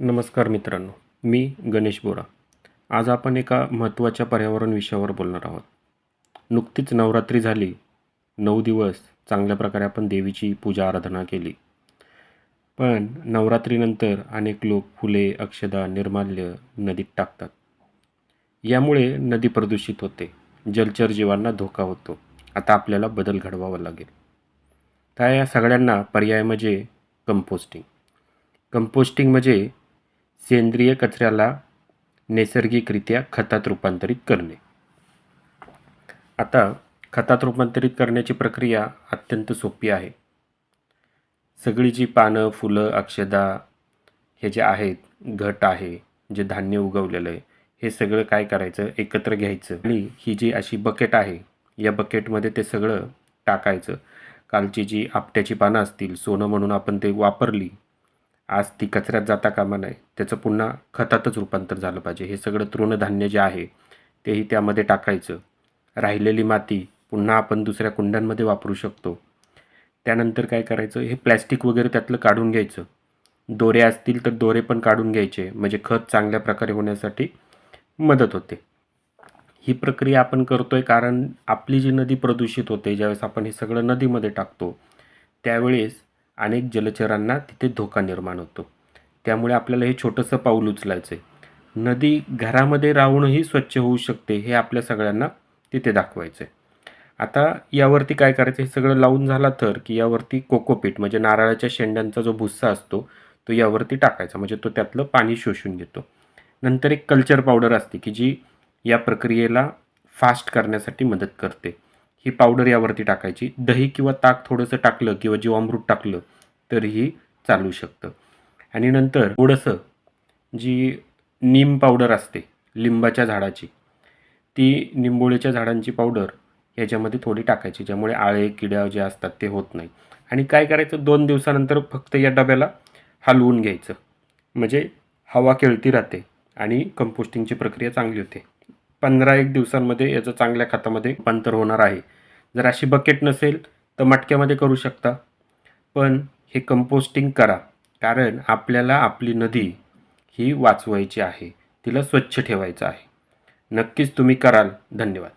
नमस्कार मित्रांनो मी गणेश बोरा. आज आपण एका महत्त्वाच्या पर्यावरण विषयावर बोलणार आहोत. नुकतीच नवरात्री झाली. नऊ दिवस चांगल्या प्रकारे आपण देवीची पूजा आराधना केली. पण नवरात्रीनंतर अनेक लोक फुले अक्षदा निर्माल्य नदीत टाकतात. यामुळे नदी प्रदूषित होते. जलचर जीवांना धोका होतो. आता आपल्याला बदल घडवावा लागेल. त्या या सगळ्यांना पर्याय म्हणजे कंपोस्टिंग कंपोस्टिंग म्हणजे सेंद्रिय कचऱ्याला नैसर्गिकरित्या खतात रूपांतरित करणे. आता खतात रूपांतरित करण्याची प्रक्रिया अत्यंत सोपी आहे. सगळी जी पानं फुलं अक्षदा हे जे आहेत घट आहे जे धान्य उगवलेलं आहे हे सगळं काय करायचं? एकत्र घ्यायचं. आणि ही जी अशी बकेट आहे या बकेटमध्ये ते सगळं टाकायचं. कालची जी आपट्याची पानं असतील सोनं म्हणून आपण ते वापरली आज ती कचऱ्यात जाता कामा नये. त्याचं पुन्हा खतातच रूपांतर झालं पाहिजे. हे सगळं तृणधान्य जे आहे तेही त्यामध्ये टाकायचं. राहिलेली माती पुन्हा आपण दुसऱ्या कुंड्यांमध्ये वापरू शकतो. त्यानंतर काय करायचं? हे प्लॅस्टिक वगैरे त्यातलं काढून घ्यायचं. दोरे असतील तर दोरे पण काढून घ्यायचे. म्हणजे खत चांगल्या प्रकारे होण्यासाठी मदत होते. ही प्रक्रिया आपण करतोय कारण आपली जी नदी प्रदूषित होते ज्यावेळेस आपण हे सगळं नदीमध्ये टाकतो त्यावेळेस अनेक जलचरांना तिथे धोका निर्माण होतो. त्यामुळे आपल्याला हे छोटंसं पाऊल उचलायचं आहे नदी घरामध्ये राहूनही स्वच्छ होऊ शकते हे आपल्या सगळ्यांना तिथे दाखवायचं आहे आता यावरती काय करायचं हे सगळं लावून झाला तर की यावरती कोकोपीट म्हणजे नारळाच्या शेंड्यांचा जो भुस्सा असतो तो यावरती टाकायचा. म्हणजे तो त्यातलं पाणी शोषून घेतो. नंतर एक कल्चर पावडर असते की जी या प्रक्रियेला फास्ट करण्यासाठी मदत करते. ही पावडर यावरती टाकायची. दही किंवा ताक थोडंसं टाकलं किंवा जीवामृत टाकलं तरीही चालू शकतं. आणि नंतर थोडंसं जी नीम पावडर असते लिंबाच्या झाडाची ती निंबोळीच्या झाडांची पावडर याच्यामध्ये थोडी टाकायची ज्यामुळे आळे किड्या जे असतात ते होत नाही. आणि काय करायचं? दोन दिवसानंतर फक्त या डब्याला हलवून घ्यायचं. म्हणजे हवा खेळती राहते आणि कंपोस्टिंगची प्रक्रिया चांगली होते. पंधरा एक दिवसांमध्ये याचं चांगल्या खतामध्ये रूपांतर होणार आहे. जर अशी बकेट नसेल तर मटक्यामध्ये करू शकता. पण हे कंपोस्टिंग करा कारण आपल्याला आपली नदी ही वाचवायची आहे. तिला स्वच्छ ठेवायचं आहे. नक्कीच तुम्ही कराल. धन्यवाद.